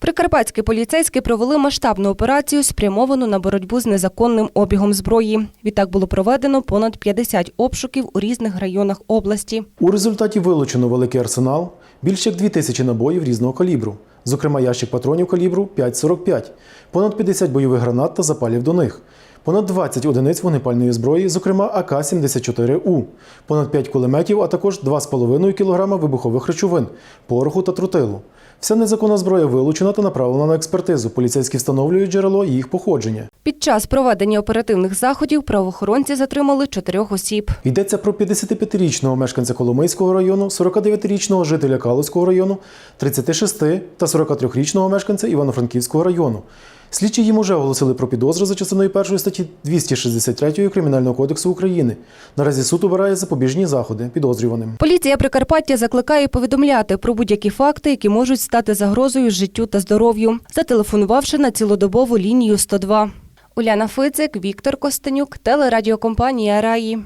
Прикарпатські поліцейські провели масштабну операцію, спрямовану на боротьбу з незаконним обігом зброї. Відтак було проведено понад 50 обшуків у різних районах області. У результаті вилучено великий арсенал, більше як 2 тисячі набоїв різного калібру, зокрема ящик патронів калібру 5,45, понад 50 бойових гранат та запалів до них, понад 20 одиниць вогнепальної зброї, зокрема АК-74У, понад 5 кулеметів, а також 2,5 кг вибухових речовин, пороху та тротилу. Вся незаконна зброя вилучена та направлена на експертизу. Поліцейські встановлюють джерело їх походження. Під час проведення оперативних заходів правоохоронці затримали чотирьох осіб. Йдеться про 55-річного мешканця Коломийського району, 49-річного жителя Калуського району, 36 та 43-річного мешканця Івано-Франківського району. Слідчі їм уже оголосили про підозру за частиною першої статті 263 Кримінального кодексу України. Наразі суд обирає запобіжні заходи підозрюваним. Поліція Прикарпаття закликає повідомляти про будь-які факти, які можуть стати загрозою життю та здоров'ю, зателефонувавши на цілодобову лінію 102. Уляна Фицик, Віктор Костенюк, телерадіокомпанія Раї.